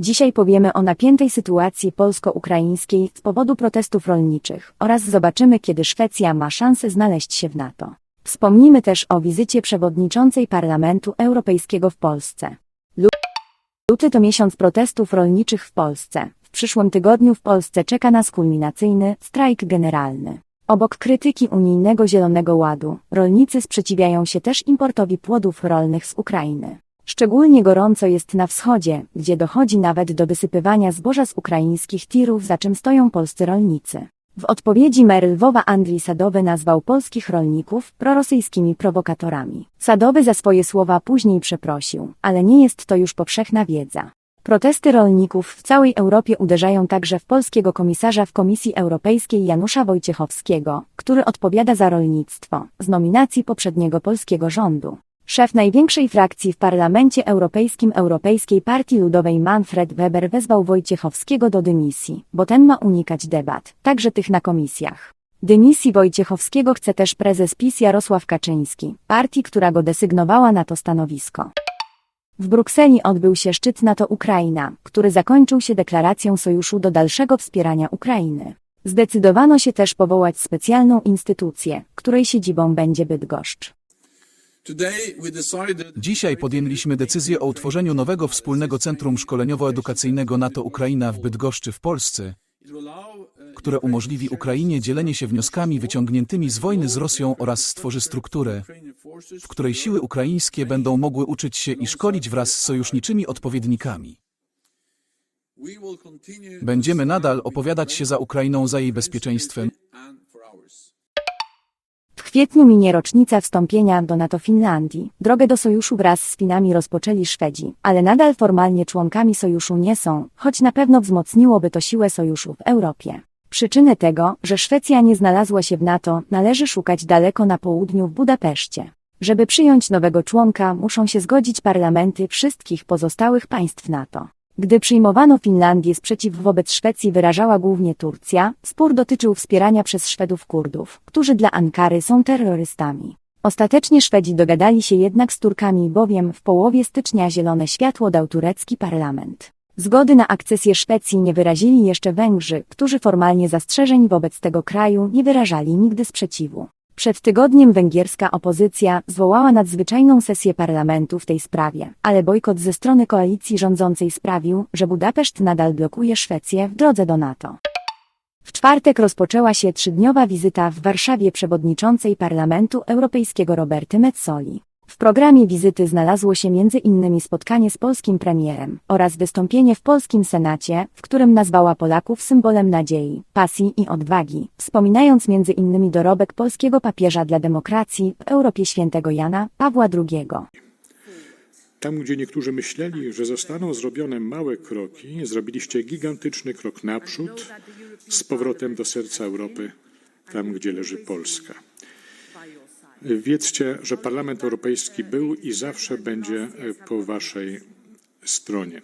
Dzisiaj powiemy o napiętej sytuacji polsko-ukraińskiej z powodu protestów rolniczych oraz zobaczymy, kiedy Szwecja ma szansę znaleźć się w NATO. Wspomnimy też o wizycie przewodniczącej Parlamentu Europejskiego w Polsce. Lu- Luty to miesiąc protestów rolniczych w Polsce. W przyszłym tygodniu w Polsce czeka nas kulminacyjny strajk generalny. Obok krytyki unijnego Zielonego Ładu, rolnicy sprzeciwiają się też importowi płodów rolnych z Ukrainy. Szczególnie gorąco jest na wschodzie, gdzie dochodzi nawet do wysypywania zboża z ukraińskich tirów, za czym stoją polscy rolnicy. W odpowiedzi mer Lwowa Andrii Sadowy nazwał polskich rolników prorosyjskimi prowokatorami. Sadowy za swoje słowa później przeprosił, ale nie jest to już powszechna wiedza. Protesty rolników w całej Europie uderzają także w polskiego komisarza w Komisji Europejskiej Janusza Wojciechowskiego, który odpowiada za rolnictwo, z nominacji poprzedniego polskiego rządu. Szef największej frakcji w Parlamencie Europejskim Europejskiej Partii Ludowej Manfred Weber wezwał Wojciechowskiego do dymisji, bo ten ma unikać debat, także tych na komisjach. Dymisji Wojciechowskiego chce też prezes PiS Jarosław Kaczyński, partii, która go desygnowała na to stanowisko. W Brukseli odbył się szczyt NATO-Ukraina, który zakończył się deklaracją sojuszu do dalszego wspierania Ukrainy. Zdecydowano się też powołać specjalną instytucję, której siedzibą będzie Bydgoszcz. Dzisiaj podjęliśmy decyzję o utworzeniu nowego wspólnego centrum szkoleniowo-edukacyjnego NATO Ukraina w Bydgoszczy w Polsce, uh, które umożliwi Ukrainie dzielenie się wnioskami wyciągniętymi z wojny z Rosją oraz stworzy strukturę, w której siły ukraińskie będą mogły uczyć się i szkolić wraz z sojuszniczymi odpowiednikami. Będziemy nadal opowiadać się za Ukrainą, za jej bezpieczeństwem, kwietniu minie rocznica wstąpienia do NATO Finlandii. Drogę do sojuszu wraz z Finami rozpoczęli Szwedzi, ale nadal formalnie członkami sojuszu nie są, choć na pewno wzmocniłoby to siłę sojuszu w Europie. Przyczyny tego, że Szwecja nie znalazła się w NATO, należy szukać daleko na południu w Budapeszcie. Żeby przyjąć nowego członka, muszą się zgodzić parlamenty wszystkich pozostałych państw NATO. Gdy przyjmowano Finlandię, sprzeciw wobec Szwecji wyrażała głównie Turcja, spór dotyczył wspierania przez Szwedów Kurdów, którzy dla Ankary są terrorystami. Ostatecznie Szwedzi dogadali się jednak z Turkami, bowiem w połowie stycznia zielone światło dał turecki parlament. Zgody na akcesję Szwecji nie wyrazili jeszcze Węgrzy, którzy formalnie zastrzeżeń wobec tego kraju nie wyrażali nigdy sprzeciwu. Przed tygodniem węgierska opozycja zwołała nadzwyczajną sesję parlamentu w tej sprawie, ale bojkot ze strony koalicji rządzącej sprawił, że Budapeszt nadal blokuje Szwecję w drodze do NATO. W czwartek rozpoczęła się trzydniowa wizyta w Warszawie przewodniczącej Parlamentu Europejskiego Roberty Metzoli. W programie wizyty znalazło się innymi spotkanie z polskim premierem oraz wystąpienie w polskim Senacie, w którym nazwała Polaków symbolem nadziei, pasji i odwagi, wspominając innymi dorobek polskiego papieża dla demokracji w Europie świętego Jana Pawła II. Tam, gdzie niektórzy myśleli, że zostaną zrobione małe kroki, zrobiliście gigantyczny krok naprzód z powrotem do serca Europy, tam, gdzie leży Polska. Wiedzcie, że Parlament Europejski był i zawsze będzie po Waszej stronie.